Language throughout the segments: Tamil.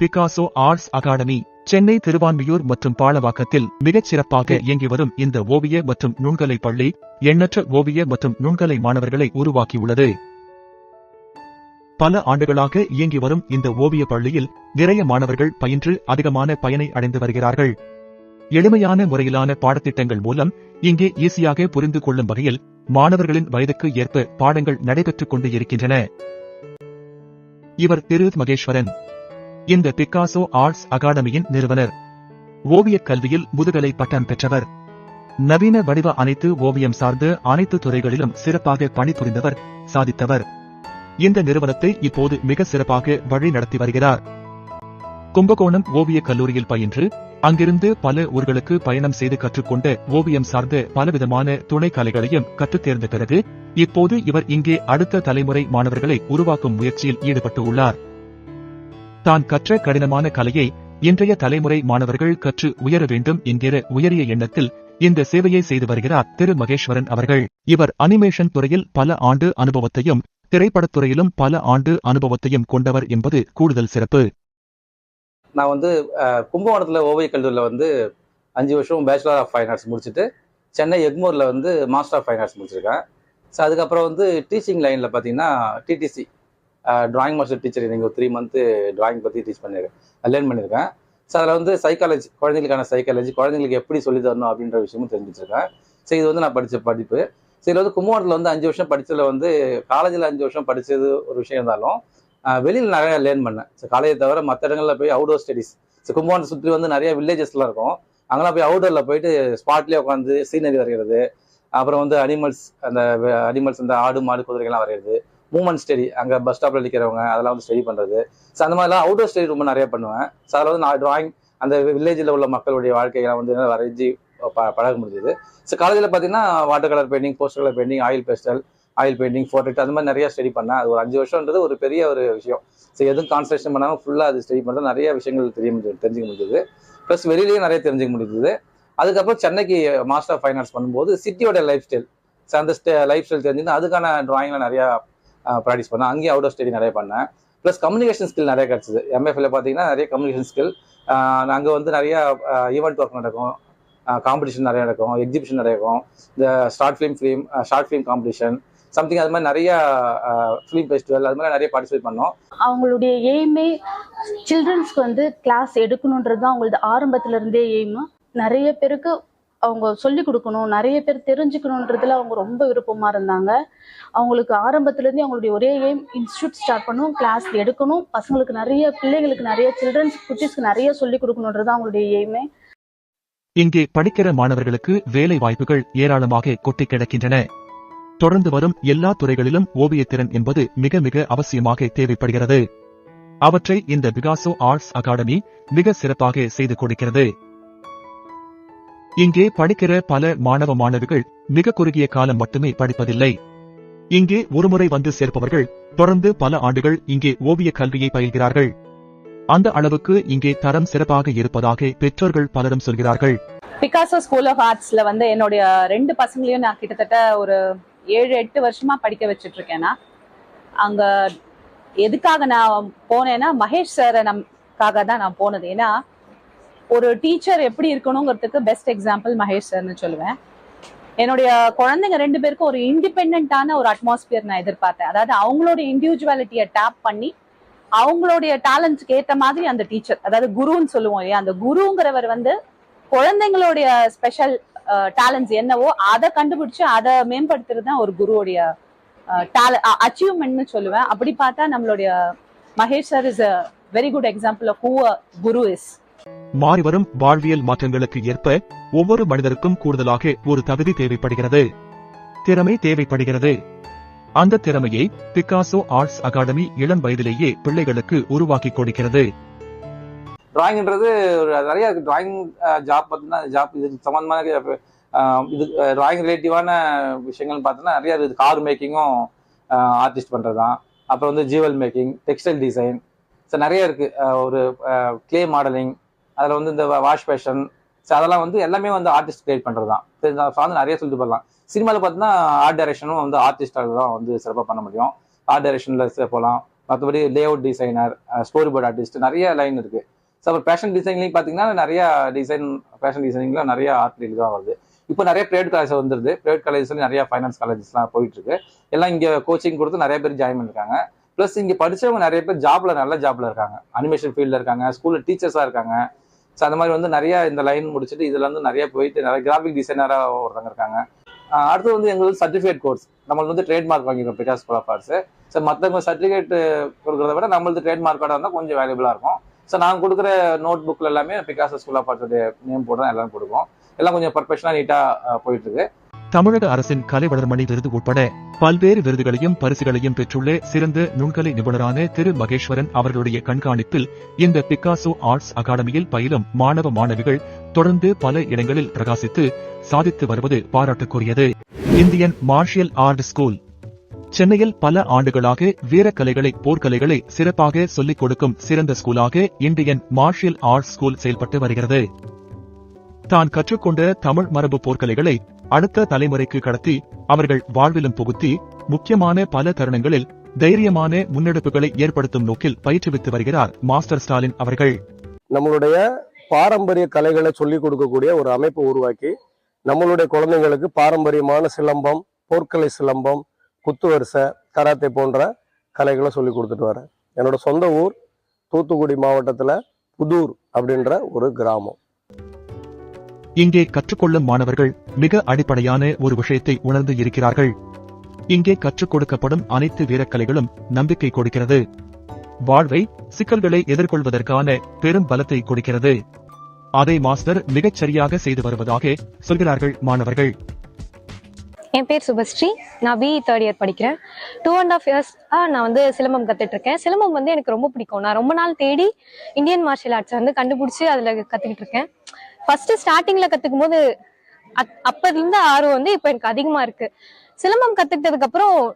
Picasso arts academy Chennai Thiruvanmiyur மற்றும் பாலவாக்கத்தில் மிகச் சிறப்பாக இயங்கி வரும் இந்த ஓவிய மற்றும் நுண்கலை பள்ளி எண்ணற்ற ஓவிய மற்றும் நுண்கலை மாணவர்களை உருவாக்கியுள்ளது. பல ஆண்டுகளாக இயங்கி வரும் இந்த ஓவிய பள்ளியில் நிறைய மாணவர்கள் பயின்று அதிகமான பயனை அடைந்து வருகிறார்கள். எளிமையான முறையிலான பாடத்திட்டங்கள் மூலம் இங்கே ஈஸியாக புரிந்து கொள்ளும் வகையில் மாணவர்களின் வயதுக்கு ஏற்ப பாடங்கள் நடைபெற்றுக் கொண்டு இருக்கின்றன. இவர் திரு மகேஸ்வரன். இந்த பிக்காசோ ஆர்ட்ஸ் அகாடமியின் நிறுவனர். ஓவியக் கல்வியில் முதுகலை பட்டம் பெற்றவர். நவீன வடிவ அனைத்து ஓவியம் சார்ந்த அனைத்து துறைகளிலும் சிறப்பாக பணிபுரிந்தவர் சாதித்தவர். இந்த நிறுவனத்தை இப்போது மிக சிறப்பாக வழி நடத்தி வருகிறார். கும்பகோணம் ஓவியக் கல்லூரியில் பயின்று அங்கிருந்து பல ஊர்களுக்கு பயணம் செய்து கற்றுக்கொண்ட ஓவியம் சார்ந்த பலவிதமான துணை கலைகளையும் கற்றுத் தேர்ந்த பிறகு இப்போது இவர் இங்கே அடுத்த தலைமுறை மாணவர்களை உருவாக்கும் முயற்சியில் ஈடுபட்டு உள்ளார். தான் கற்ற கடினமான கலையை இன்றைய தலைமுறை மாணவர்கள் கற்று உயர வேண்டும் என்கிற உயரிய எண்ணத்தில் இந்த சேவையை செய்து வருகிறார் திரு மகேஸ்வரன் அவர்கள். இவர் அனிமேஷன் துறையில் பல ஆண்டு அனுபவத்தையும் திரைப்படத்துறையிலும் பல ஆண்டு அனுபவத்தையும் கொண்டவர் என்பது கூடுதல் சிறப்பு. நான் வந்து கும்பகோணத்தில் ஓவியக் கல்லூரியில் வந்து அஞ்சு வருஷம் பேச்சுலர் ஆஃப் ஃபைன் ஆர்ட்ஸ் முடிச்சுட்டு சென்னை எக்மோரில் வந்து மாஸ்டர் ஆஃப் ஃபைன் ஆர்ட்ஸ் முடிச்சிருக்கேன். ஸோ அதுக்கப்புறம் வந்து டீச்சிங் லைனில் பார்த்தீங்கன்னா டிடிசி டிராயிங் மாஸ்டர் டீச்சர் நீங்கள் ஒரு த்ரீ மந்த்து டிராயிங் பற்றி டீச் பண்ணியிருக்கேன் லேர்ன் பண்ணியிருக்கேன் ஸோ அதில் வந்து சைக்காலஜி குழந்தைங்களுக்கான சைக்காலஜி குழந்தைங்களுக்கு எப்படி சொல்லி தரணும் அப்படின்ற விஷயமும் தெரிஞ்சிச்சிருக்கேன் ஸோ இது வந்து நான் படித்த படிப்பு. ஸோ இதில் வந்து கும்பகோணத்தில் வந்து அஞ்சு வருஷம் படித்ததில் வந்து காலேஜில் அஞ்சு வருஷம் படித்தது ஒரு விஷயம் இருந்தாலும் வெளியில் நிறையா லேர்ன் பண்ணேன். ஸோ காலேஜை தவிர மற்ற இடங்களில் போய் அவுடோர் ஸ்டடீஸ் ஸோ கும்பகோணத்தை சுற்றி வந்து நிறைய வில்லேஜஸ்லாம் இருக்கும். அங்கெல்லாம் போய் அவுடோரில் போயிட்டு ஸ்பாட்லேயே உட்காந்து சீனரி வரைகிறது அப்புறம் வந்து அனிமல்ஸ் அந்த அனிமல்ஸ் இந்த ஆடு மாடு குதிரைகள்லாம் வரைகிறது மூமெண்ட் ஸ்டடி அங்கே பஸ் ஸ்டாப்பில் நிற்கிறவங்க அதெல்லாம் வந்து ஸ்டடி பண்ணுறது ஸோ அந்த மாதிரிலாம் அவுட்டோர் ஸ்டடி ரொம்ப நிறைய பண்ணுவேன். ஸோ அதில் வந்து நான் ட்ராயிங் அந்த வில்லேஜில் உள்ள மக்களுடைய வாழ்க்கையெல்லாம் வந்து வரைஞ்சி ப பழக முடிஞ்சது. ஸோ காலேஜில் பார்த்தீங்கன்னா water colour painting poster colour painting oil pastel oil painting photo அந்த மாதிரி நிறைய ஸ்டடி பண்ணேன். அது ஒரு அஞ்சு வருஷம்ன்றது ஒரு பெரிய ஒரு விஷயம். ஸோ எதுவும் கான்சன்ட்ரேஷன் பண்ணாமல் ஃபுல்லாக அது ஸ்டடி பண்ணுறது நிறைய விஷயங்கள் தெரிய முடிஞ்சது தெரிஞ்சுக்க முடிஞ்சது. ப்ளஸ் வெளியிலேயே நிறைய தெரிஞ்சுக்க முடிஞ்சது. அதுக்கப்புறம் சென்னைக்கு மாஸ்டர் ஆஃப் ஃபைனான்ஸ் பண்ணும்போது சிட்டியோட லைஃப் ஸ்டைல் ஸோ அந்த ஸ்டே லைஃப் ஸ்டைல் தெரிஞ்சுன்னா அதுக்கான ட்ராயிங்கில் நிறையா ப்ராக்டிஸ் பண்ணேன். அங்கேயும் அவுட் ஆஃப் ஸ்டடி நிறைய பண்ணேன். ப்ளஸ் கம்யூனிகேஷன் ஸ்கில் நிறைய கிடச்சிது. எம்எஃப்ல பார்த்தீங்கன்னா நிறைய கம்யூனிகேஷன் ஸ்கில் அங்கே வந்து நிறைய ஈவெண்ட் ஒர்க் நடக்கும். காம்படிஷன் நிறைய நடக்கும். எக்ஸிபிஷன் நடக்கும் இந்த short film film short film competition something அது மாதிரி நிறைய ஃபிலிம் ஃபெஸ்டிவல் அது மாதிரி நிறைய பார்ட்டிசிபேட் பண்ணோம். அவங்களுடைய எய்மே சில்ட்ரன்ஸ்க்கு வந்து கிளாஸ் எடுக்கணுன்றது தான் அவங்களது ஆரம்பத்துல இருந்தே எய்மு நிறைய பேருக்கு அவங்க சொல்லி கொடுக்கணும். நிறைய பேர் தெரிஞ்சுக்கணுன்றதுல அவங்க ரொம்ப விருப்பமா இருந்தாங்க. அவங்களுக்கு ஆரம்பத்துலேருந்து அவங்களுடைய ஒரே எய்ம் இன்ஸ்டியூட் ஸ்டார்ட் பண்ணணும் கிளாஸ் எடுக்கணும். பசங்களுக்கு நிறைய பிள்ளைங்களுக்கு நிறைய சில்ட்ரன்ஸ் குட்டீஸ்க்கு நிறைய சொல்லி கொடுக்கணுன்றது அவங்களுடைய எய்மே இங்கே படிக்கிற மாணவர்களுக்கு வேலை வாய்ப்புகள் ஏராளமாக கொட்டி கிடக்கின்றன. தொடர்ந்து வரும் எல்லா துறைகளிலும் ஓவியத்திறன் என்பது மிக மிக அவசியமாக தேவைப்படுகிறது. அவற்றை இந்த பிகாசோ ஆர்ட்ஸ் அகாடமி மிக சிறப்பாக செய்து கொடுக்கிறது. இங்கே படிக்கிற பல மாணவ மாணவிகள் மிக குறுகிய காலம் மட்டுமே படிப்பதில்லை. இங்கே ஒருமுறை வந்து சேர்ப்பவர்கள் தொடர்ந்து பல ஆண்டுகள் இங்கே ஓவிய கல்வியை பயில்கிறார்கள். அந்த அளவுக்கு இங்கே தரம் சிறப்பாக இருப்பதாக பெற்றோர்கள் பலரும் சொல்கிறார்கள். பிகாசோ ஸ்கூல் ஆஃப் ஆர்ட்ஸ்ல வந்து என்னுடைய ரெண்டு பசங்களையும் நான் கிட்டத்தட்ட ஒரு ஏழு எட்டு வருஷமா படிக்க வச்சுட்டு இருக்கேன்னா அங்க எதுக்காக நான் போனேன்னா மகேஷ் சார் நமக்காக தான் நான் போனது. ஏன்னா ஒரு டீச்சர் எப்படி இருக்கணுங்கிறதுக்கு பெஸ்ட் எக்ஸாம்பிள் மகேஷ் சார்னு சொல்லுவேன். என்னுடைய குழந்தைங்க ரெண்டு பேருக்கும் ஒரு இண்டிபெண்டான ஒரு அட்மாஸ்பியர் நான் எதிர்பார்த்தேன். அதாவது அவங்களோட இண்டிவிஜுவாலிட்டியை டேப் பண்ணி அவங்களுடைய டேலண்ட்ஸ்க்கு ஏற்ற மாதிரி அந்த டீச்சர் அதாவது குருன்னு சொல்லுவோம் இல்லையா? அந்த குருங்கிறவர் வந்து குழந்தைங்களுடைய ஸ்பெஷல் டேலண்ட்ஸ் என்னவோ அதை கண்டுபிடிச்சு அதை மேம்படுத்துறது தான் ஒரு குருவுடைய அச்சீவ்மெண்ட்னு சொல்லுவேன். அப்படி பார்த்தா நம்மளுடைய Mahesh sir is a very good example of who guru is மாறிவரும் வாழ்வியல் மாற்றங்களுக்கு ஏற்ப ஒவ்வொரு மனிதருக்கும் கூடுதலாக ஒரு தகுதி தேவைப்படுகிறது. திறமை தேவைப்படுகிறது. அந்த திறமையை பிக்காசோ ஆர்ட்ஸ் அகாடமி இளம் வயதிலேயே பிள்ளைகளுக்கு உருவாக்கி கொடுக்கிறது. டிராயிங்ன்றது ஒரு நிறைய டிராயிங் ஜாப் பார்த்தீங்கன்னா ஜாப் இது சம்மந்தமான இது டிராயிங் ரிலேட்டிவான விஷயங்கள் பார்த்தீங்கன்னா நிறைய கார் மேக்கிங்கும் ஆர்டிஸ்ட் பண்ணுறது தான் அப்புறம் வந்து jewel making textile design. So நிறைய இருக்கு. அஹ், ஒரு கிளே மாடலிங் அதில் வந்து இந்த வாஷ் ஃபேஷன் ஸோ அதெல்லாம் வந்து எல்லாமே வந்து ஆர்டிஸ்ட் கிரியேட் பண்ணுறது தான் சார்ந்து நிறைய சொல்லிட்டு போகலாம் சினிமாவில் பார்த்தீங்கன்னா ஆர்ட் டைரக்ஷனும் வந்து ஆர்டிஸ்டால் தான் வந்து சிறப்பாக பண்ண முடியும். ஆர்ட் டைரக்ஷனில் போகலாம் மற்றபடி layout designer storyboard artist நிறைய லைன் இருக்குது ஸோ அப்புறம் ஃபேஷன் டிசைன்லையும் பார்த்தீங்கன்னா நிறைய டிசைன் ஃபேஷன் டிசைனிங்லாம் நிறைய ஆர்ட் ஃபீல்டு தான் வருது. இப்போ நிறைய ப்ரைவேட் காலேஜ் வந்துருது. ப்ரைவேட் காலேஜஸ்ல நிறைய ஃபைனான்ஸ் காலேஜஸ்லாம் போயிட்டு இருக்கு எல்லாம் இங்கே கோச்சிங் கொடுத்து நிறைய பேர் ஜாயின் பண்ணிருக்காங்க. ப்ளஸ் இங்கே படிச்சவங்க நிறைய பேர் ஜாப்ல நல்ல ஜாப்ல இருக்காங்க. அனிமேஷன் ஃபீல்டில் இருக்காங்க. ஸ்கூலில் டீச்சர்ஸாக இருக்காங்க. ஸோ அந்த மாதிரி வந்து நிறைய இந்த லைன் முடிச்சுட்டு இதுல வந்து நிறைய போயிட்டு நிறைய கிராஃபிக் டிசைனராக ஒருத்தங்க இருக்காங்க. அடுத்து வந்து எங்களுக்கு சர்டிஃபிகேட் கோர்ஸ் நம்மளுக்கு வந்து trademark வாங்கிருக்கோம் because school of arts so மற்றவங்க சர்டிஃபிகேட் கொடுக்குறத விட நம்மளது ட்ரேட்மார்க்கோட இருந்தால் கொஞ்சம் வேல்யூபிளாக இருக்கும். ஸோ நாங்கள் கொடுக்குற நோட் புக்கில் எல்லாமே பிகாஸ் ஸ்கூல் ஆஃப் ஆர்ட்ஸோடைய நேம் போட்டு தான் எல்லாம் கொடுப்போம் எல்லாம் கொஞ்சம் பர்ஃபெக்ஷனாக நீட்டாக போயிட்டு இருக்கு. தமிழக அரசின் கலை வளர்மணி விருது உட்பட பல்வேறு விருதுகளையும் பரிசுகளையும் பெற்றுள்ள சிறந்த நுண்கலை நிபுணரான திரு. மகேஸ்வரன் அவர்களுடைய கண்காணிப்பில் இந்த பிக்காசோ ஆர்ட்ஸ் அகாடமியில் பயிலும் மாணவ மாணவிகள் தொடர்ந்து பல இடங்களில் பிரகாசித்து சாதித்து வருவது பாராட்டுக்குரியது. Indian martial art school. சென்னையில் பல ஆண்டுகளாக வீரக்கலைகளை போர்க்கலைகளை சிறப்பாக சொல்லிக் கொடுக்கும் சிறந்த ஸ்கூலாக இந்தியன் மார்ஷியல் ஆர்ட்ஸ் ஸ்கூல் செயல்பட்டு வருகிறது. தான் கற்றுக்கொண்ட தமிழ் மரபு போர்க்கலைகளை அடுத்த தலைமுறைக்கு கடத்தி அவர்கள் வாழ்விலும் புகுத்தி முக்கியமான பல தருணங்களில் தைரியமான முன்னெடுப்புகளை ஏற்படுத்தும் நோக்கில் பயிற்றுவித்து வருகிறார் மாஸ்டர் ஸ்டாலின் அவர்கள். நம்மளுடைய பாரம்பரிய கலைகளை சொல்லிக் கொடுக்கக்கூடிய ஒரு அமைப்பு உருவாக்கி நம்மளுடைய குழந்தைங்களுக்கு பாரம்பரியமான சிலம்பம் போர்க்கலை சிலம்பம் குத்துவரிசை கராத்தே போன்ற கலைகளை சொல்லி கொடுத்துட்டு வரேன் என்னோட சொந்த ஊர் தூத்துக்குடி மாவட்டத்தில் புதூர் அப்படின்ற ஒரு கிராமம். இங்கே கற்றுக்கொள்ளும் மாணவர்கள் மிக அடிப்படையான ஒரு விஷயத்தை உணர்ந்து இருக்கிறார்கள். இங்கே கற்றுக் கொடுக்கப்படும் அனைத்து வீரக்கலைகளும் நம்பிக்கை கொடுக்கிறது. வாழ்வை சிக்கல்களை எதிர்கொள்வதற்கான பெரும் பலத்தை கொடுக்கிறது. அதை மாஸ்டர் மிகச் சரியாக செய்து வருவதாக சொல்கிறார்கள் மாணவர்கள். என் பேர் சுபஸ்ரீ. நான் பிஇ தேர்ட் இயர் படிக்கிறேன். டூ அண்ட் ஆஃப் இயர்ஸாக நான் வந்து சிலம்பம் கத்துட்டு இருக்கேன் சிலம்பம் வந்து எனக்கு ரொம்ப பிடிக்கும். நான் ரொம்ப நாள் தேடி இந்தியன் மார்ஷியல் ஆர்ட்ஸ் வந்து கண்டுபிடிச்சி அதில் கற்றுக்கிட்டு இருக்கேன் ஃபர்ஸ்ட் ஸ்டார்டிங்கில் கத்துக்கும் போது அப்- அப்பத்துல இருந்த ஆர்வம் வந்து இப்போ எனக்கு அதிகமாக இருக்கு. சிலம்பம் கத்துக்கிட்டதுக்கு அப்புறம்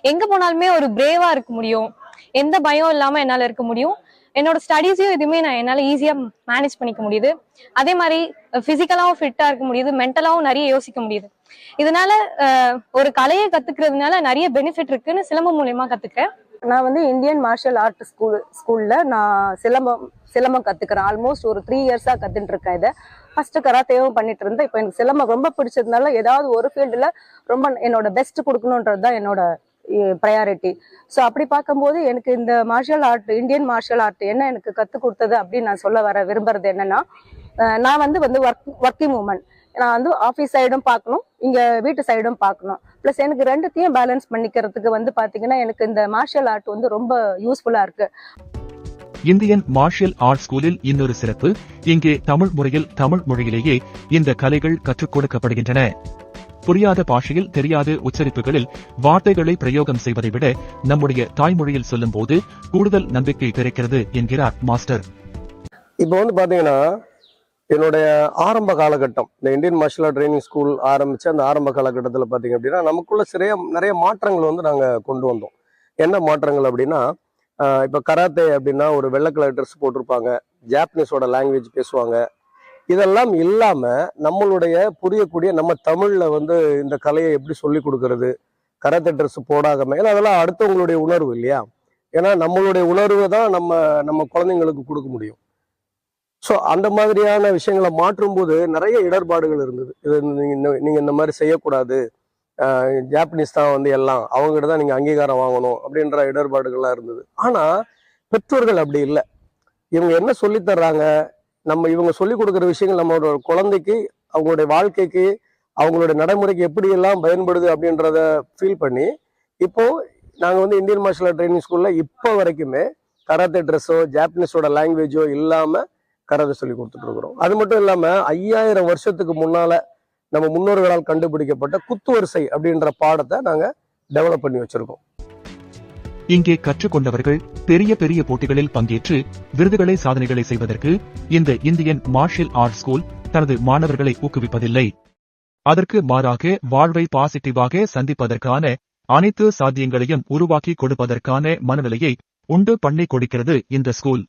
எங்கே போனாலுமே ஒரு பிரேவா இருக்க முடியும். எந்த பயம் இல்லாமல் என்னால் இருக்க முடியும். என்னோட ஸ்டடீஸையும் எதுவுமே நான் என்னால் ஈஸியாக மேனேஜ் பண்ணிக்க முடியுது. அதே மாதிரி ஃபிசிக்கலாகவும் ஃபிட்டாக இருக்க முடியுது. மென்டலாகவும் நிறைய யோசிக்க முடியுது. இதனால ஒரு கலையை கத்துக்கிறதுனால நிறைய பெனிஃபிட் இருக்குன்னு சிலம்பம் மூலயமா கத்துக்கிறேன். நான் வந்து இந்தியன் மார்ஷியல் ஆர்ட் ஸ்கூல் ஸ்கூல்ல நான் சிலம்பம் சிலம்பம் கத்துக்கிறேன். ஆல்மோஸ்ட் ஒரு த்ரீ இயர்ஸா கத்துட்டு இருக்கேன் இதை. ஃபர்ஸ்ட் கராத்தேவும் பண்ணிட்டு இருந்தேன். இப்போ எனக்கு சிலம்பம் ரொம்ப பிடிச்சதுனால ஏதாவது ஒரு ஃபீல்டுல ரொம்ப என்னோட பெஸ்ட் கொடுக்கணுன்றது தான் என்னோட ப்ரையாரிட்டி ஸோ அப்படி பார்க்கும்போது எனக்கு இந்த martial art Indian martial art என்ன எனக்கு கற்றுக் கொடுத்தது அப்படின்னு நான் சொல்ல வர விரும்புறது என்னன்னா நான் வந்து வந்து ஒர்க் ஒர்க்கிங் உமன் நான் வந்து ஆஃபீஸ் சைடும் பார்க்கணும் இங்க வீட்டு சைடும் பார்க்கணும். ப்ளஸ் எனக்கு ரெண்டுத்தையும் பேலன்ஸ் பண்ணிக்கிறதுக்கு வந்து பாத்தீங்கன்னா எனக்கு இந்த மார்ஷியல் ஆர்ட் வந்து ரொம்ப யூஸ்ஃபுல்லா இருக்கு. இந்தியன் மார்ஷியல் ஆர்ட் ஸ்கூலில் இன்னொரு சிறப்பு இங்கே தமிழ் முறையில் தமிழ் மொழியிலேயே இந்த கலைகள் கற்றுக் கொடுக்கப்படுகின்றன. புரியாத பாஷையில் தெரியாத உச்சரிப்புகளில் வார்த்தைகளை பிரயோகம் செய்வதை விட நம்முடைய தாய்மொழியில் சொல்லும்போது கூடுதல் நம்பிக்கை கிடைக்கிறது என்கிறார் மாஸ்டர். இப்போ வந்து பாத்தீங்கன்னா என்னுடைய ஆரம்ப காலகட்டம் இந்த Indian martial art training school ஆரம்பித்த அந்த ஆரம்ப காலகட்டத்தில் பார்த்தீங்க அப்படின்னா நமக்குள்ள சிறைய நிறைய மாற்றங்கள் வந்து நாங்கள் கொண்டு வந்தோம். என்ன மாற்றங்கள் அப்படின்னா இப்போ கராத்தே அப்படின்னா ஒரு வெள்ளை கலர் ட்ரெஸ் போட்டிருப்பாங்க ஜாப்பனீஸோட லாங்குவேஜ் பேசுவாங்க. இதெல்லாம் இல்லாமல் நம்மளுடைய புரியக்கூடிய நம்ம தமிழில் வந்து இந்த கலையை எப்படி சொல்லி கொடுக்கறது கராத்தே ட்ரெஸ் போடாம ஏன்னா அதெல்லாம் அடுத்தவங்களுடைய உணர்வு இல்லையா? ஏன்னா நம்மளுடைய உணர்வை தான் நம்ம நம்ம குழந்தைங்களுக்கு கொடுக்க முடியும். ஸோ அந்த மாதிரியான விஷயங்களை மாற்றும் போது நிறைய இடர்பாடுகள் இருந்தது. இது நீங்கள் இந்த- இந்த மாதிரி செய்யக்கூடாது. ஜாப்பனீஸ் தான் வந்து எல்லாம். அவங்ககிட்ட தான் நீங்கள் அங்கீகாரம் வாங்கணும் அப்படின்ற இடர்பாடுகள்லாம் இருந்தது. ஆனால் பெற்றோர்கள் அப்படி இல்லை. இவங்க என்ன சொல்லித்தர்றாங்க நம்ம இவங்க சொல்லிக் கொடுக்குற விஷயங்கள் நம்மளோட குழந்தைக்கு அவங்களுடைய வாழ்க்கைக்கு அவங்களுடைய நடைமுறைக்கு எப்படி எல்லாம் பயன்படுது அப்படின்றத ஃபீல் பண்ணி இப்போது நாங்கள் வந்து இந்தியன் மார்ஷல் ஆர்ட் ட்ரைனிங் ஸ்கூலில் இப்போ வரைக்குமே கராத்தே ட்ரெஸ்ஸோ ஜாப்பனீஸோட லாங்குவேஜோ இல்லாமல் கராத்தே சொல்லி கொடுத்துட்டு இருக்கிறோம் அது மட்டும் இல்லாம ஐயாயிரம் வருஷத்துக்கு முன்னால நம்ம முன்னோர்களால் கண்டுபிடிக்கப்பட்ட குத்துவரிசை அப்படின்ற பாடத்தை நாங்க டெவலப் பண்ணி வச்சிருக்கோம். இங்கே கற்றுக்கொண்டவர்கள் பெரிய பெரிய போட்டிகளில் பங்கேற்று விருதுகளை சாதனைகளை செய்வதற்கு இந்த இந்தியன் மார்ஷியல் ஆர்ட் ஸ்கூல் தனது மாணவர்களை ஊக்குவிப்பதில்லை. அதற்கு மாறாக வாழ்வை பாசிட்டிவாக சந்திப்பதற்கான அனைத்து சாத்தியங்களையும் உருவாக்கி கொடுப்பதற்கான மனநிலையை உண்டு பண்ணி கொடுக்கிறது இந்த ஸ்கூல்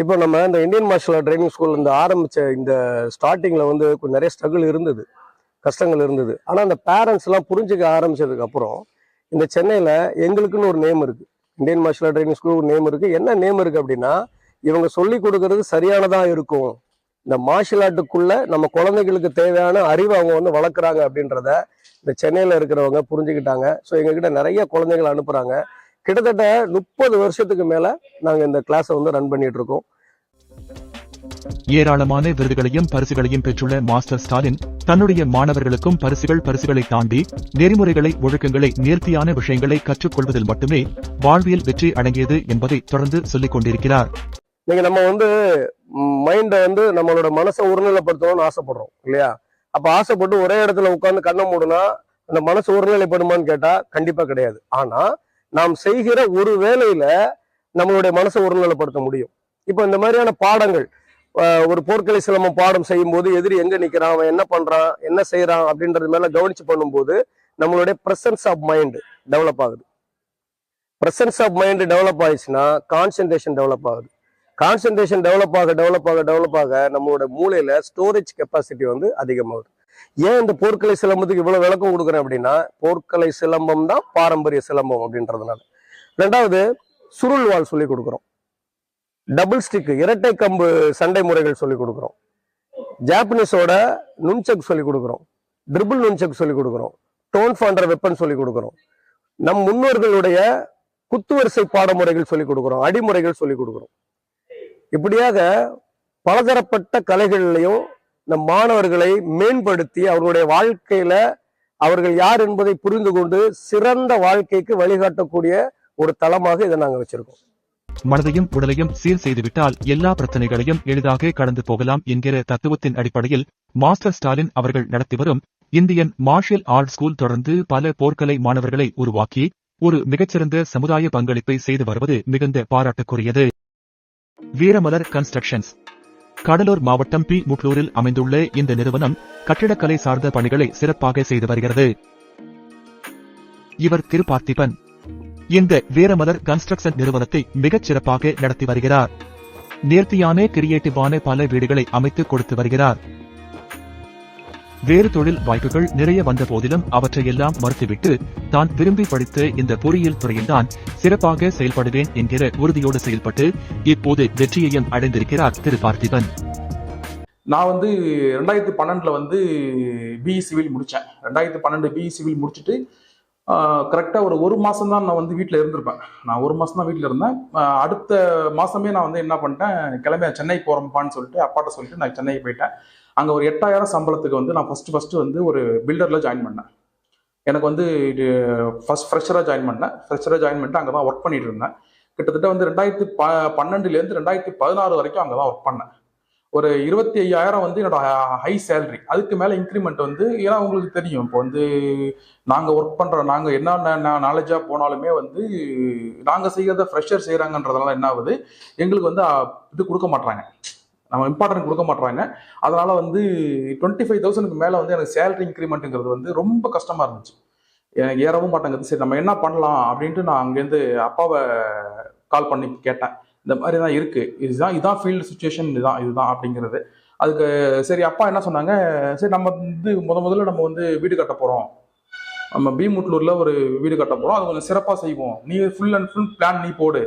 இப்போ நம்ம இந்த Indian martial art training school இந்த ஆரம்பித்த இந்த ஸ்டார்டிங்கில் வந்து கொஞ்சம் நிறைய ஸ்ட்ரகிள் இருந்தது. கஷ்டங்கள் இருந்தது. ஆனால் அந்த பேரண்ட்ஸ்லாம் புரிஞ்சுக்க ஆரம்பித்ததுக்கப்புறம் இந்த சென்னையில் எங்களுக்குன்னு ஒரு நேம் இருக்குது Indian martial art training school name இருக்குது என்ன நேம் இருக்குது அப்படின்னா இவங்க சொல்லி கொடுக்கறது சரியானதாக இருக்கும். இந்த மார்ஷல் ஆர்ட்டுக்குள்ளே நம்ம குழந்தைகளுக்கு தேவையான அறிவை அவங்க வந்து வளர்க்குறாங்க அப்படின்றத இந்த சென்னையில் இருக்கிறவங்க புரிஞ்சுக்கிட்டாங்க. ஸோ எங்ககிட்ட நிறைய குழந்தைகள் அனுப்புகிறாங்க கிட்டத்தட்ட முப்பது வருஷத்துக்கு மேல நாங்க இந்த கிளாஸை வந்து ரன் பண்ணிட்டு இருக்கோம் ஏராளமான விருதுகளையும் பரிசுகளையும் பெற்றுள்ள மாஸ்டர் ஸ்டாலின் தன்னுடைய மாணவர்களுக்கும் பரிசுகள் பரிசுகளை தாண்டி நெறிமுறைகளை ஒழுக்கங்களை நேர்த்தியான விஷயங்களை கற்றுக்கொள்வதில் மட்டுமே வாழ்வியல் வெற்றி அடங்கியது என்பதை தொடர்ந்து சொல்லிக் கொண்டிருக்கிறார். நீங்க நம்ம வந்து மைண்டை வந்து நம்மளோட மனசை ஒருநிலைப்படுத்தணும்னு ஆசைப்படுறோம் இல்லையா? அப்ப ஆசைப்பட்டு ஒரே இடத்துல உட்கார்ந்து கண்ணை மூடுனா அந்த மனசு ஒருநிலைப்படுமான்னு கேட்டா கண்டிப்பா கிடையாது. ஆனா நாம் செய்கிற ஒரு வேலையில நம்மளுடைய மனசை ஒருநிலைப்படுத்த முடியும். இப்போ இந்த மாதிரியான பாடங்கள் ஒரு போர்க்கலை சிலம்பம் பாடம் செய்யும் போது எதிரி எங்க நிக்கிறான்? அவன் என்ன பண்றான்? என்ன செய்யறான் அப்படின்றது மேல கவனிச்சு பண்ணும்போது நம்மளுடைய பிரசன்ஸ் ஆஃப் மைண்ட் டெவலப் ஆகுது. பிரசன்ஸ் ஆஃப் மைண்ட் டெவலப் ஆயிடுச்சுன்னா கான்சென்ட்ரேஷன் டெவலப் ஆகுது. கான்சென்ட்ரேஷன் டெவலப் ஆக டெவலப் ஆக டெவலப் ஆக நம்மளோட மூளையில ஸ்டோரேஜ் கெப்பாசிட்டி வந்து அதிகமாகுது. ஏன் இந்த போர்க்கலை சிலம்பத்துக்கு இவ்வளவு விளக்கம் கொடுக்குறேன் அப்படின்னா போர்க்கலை சிலம்பம் தான் பாரம்பரிய சிலம்பம் அப்படின்றதுனால. ரெண்டாவது சுருள் வாள் சொல்லி கொடுக்குறோம். டபுள் ஸ்டிக் இரட்டை கம்பு சண்டை முறைகள் சொல்லி கொடுக்குறோம். ஜாப்பனீஸோட நுண்சக் சொல்லி கொடுக்குறோம். ட்ரிபிள் நுண்சக் சொல்லி கொடுக்குறோம். டோன் ஃபாண்டர் வெப்பன் சொல்லி கொடுக்குறோம். நம் முன்னோர்களுடைய குத்துவரிசை பாடமுறைகள் சொல்லி கொடுக்குறோம். அடிமுறைகள் சொல்லி கொடுக்குறோம். இப்படியாக பலதரப்பட்ட கலைகள்லையும் இந்த மாணவர்களை மேம்படுத்தி அவர்களுடைய வாழ்க்கையில அவர்கள் யார் என்பதை புரிந்து கொண்டு சிறந்த வாழ்க்கைக்கு வழிகாட்டக்கூடிய ஒரு தளமாக இதை நாங்கள் வச்சிருக்கோம். மனதையும் உடலையும் சீர் செய்துவிட்டால் எல்லா பிரச்சனைகளையும் எளிதாக கடந்து போகலாம் என்கிற தத்துவத்தின் அடிப்படையில் மாஸ்டர் ஸ்டாலின் அவர்கள் நடத்தி வரும் இந்தியன் மார்ஷியல் ஆர்ட் ஸ்கூல் தொடர்ந்து பல போர்க்கலை மாணவர்களை உருவாக்கி ஒரு மிகச்சிறந்த சமுதாய பங்களிப்பை செய்து வருவது மிகுந்த பாராட்டுக்குரியது. வீரமலர் கன்ஸ்ட்ரக்ஷன்ஸ். கடலூர் மாவட்டம் பி. முட்லூரில் அமைந்துள்ள இந்த நிறுவனம் கட்டிடக்கலை சார்ந்த பணிகளை சிறப்பாக செய்து வருகிறது. இவர் திருபார்த்திபன் இந்த வீரமலர் கன்ஸ்ட்ரக்ஷன் நிறுவனத்தை மிகச் சிறப்பாக நடத்தி வருகிறார். நேர்த்தியான கிரியேட்டிவான பல வீடுகளை அமைத்துக் கொடுத்து வருகிறார். வேறு தொழில் வாய்ப்புகள் நிறைய வந்த போதிலும் அவற்றையெல்லாம் மறுத்துவிட்டு தான் விரும்பி படித்த இந்த பொறியியல் துறையில்தான் சிறப்பாக செயல்படுவேன் என்கிற உறுதியோடு செயல்பட்டு இப்போது வெற்றியையும் அடைந்திருக்கிறார் திரு பார்த்திபன். நான் வந்து ரெண்டாயிரத்தி பன்னெண்டுல வந்து பிஇ சிவில் முடித்தேன் ரெண்டாயிரத்தி பன்னெண்டு பிஇ சிவில் முடிச்சுட்டு கரெக்டாக ஒரு ஒரு மாதம் தான் நான் வந்து வீட்டில் இருந்திருப்பேன். நான் ஒரு மாதம் தான் வீட்டில் இருந்தேன் அடுத்த மாதமே நான் வந்து என்ன பண்ணிட்டேன் கிளம்பி சென்னை போகிறோம்ப்பான்னு சொல்லிட்டு அப்பாட்ட சொல்லிட்டு நான் சென்னை போயிட்டேன். அங்கே ஒரு எட்டாயிரம் சம்பளத்துக்கு வந்து நான் ஃபஸ்ட்டு ஃபஸ்ட்டு வந்து ஒரு பில்டரில் ஜாயின் பண்ணேன். எனக்கு வந்து இது ஃபஸ்ட் ஃப்ரெஷராக ஜாயின் பண்ணேன். ஃப்ரெஷராக ஜாயின் பண்ணிட்டு அங்கே தான் ஒர்க் பண்ணிட்டு இருந்தேன். கிட்டத்தட்ட வந்து ரெண்டாயிரத்தி ப பன்னெண்டுலேருந்து ரெண்டாயிரத்தி பதினாறு வரைக்கும் அங்கே தான் ஒர்க் பண்ணேன். ஒரு இருபத்தி ஐயாயிரம் வந்து என்னோட ஹை சேலரி அதுக்கு மேலே இன்க்ரிமெண்ட் வந்து ஏன்னா உங்களுக்கு தெரியும் இப்போ வந்து நாங்கள் ஒர்க் பண்ணுற நாங்கள் என்ன நாலேஜாக போனாலுமே வந்து நாங்கள் செய்கிறத ஃப்ரெஷர் செய்கிறாங்கன்றதுனால என்ன ஆகுது எங்களுக்கு வந்து இது கொடுக்க மாட்டாங்க நம்ம இம்பார்ட்டன்ட் கொடுக்க மாட்றாங்க. அதனால வந்து டுவெண்ட்டி ஃபைவ் தௌசண்ட்க்கு மேலே வந்து எனக்கு சேலரி இன்க்ரிமெண்ட்டுங்கிறது வந்து ரொம்ப கஷ்டமாக இருந்துச்சு. எனக்கு ஏறவும் மாட்டேங்குது. சரி நம்ம என்ன பண்ணலாம் அப்படின்ட்டு நான் அங்கேருந்து அப்பாவை கால் பண்ணி கேட்டேன். இந்த மாதிரி தான் இருக்குது இதுதான் இதான் ஃபீல்டு சுச்சுவேஷன் இதுதான் இதுதான் அப்படிங்கிறது. அதுக்கு சரி அப்பா என்ன சொன்னாங்க? சரி நம்ம வந்து முத முதல்ல நம்ம வந்து வீடு கட்ட போகிறோம் நம்ம பீமுட்லூரில் ஒரு வீடு கட்ட போகிறோம் அது கொஞ்சம் சிறப்பாக செய்வோம். நீ ஃபுல் அண்ட் ஃபுல் பிளான் நீ போடு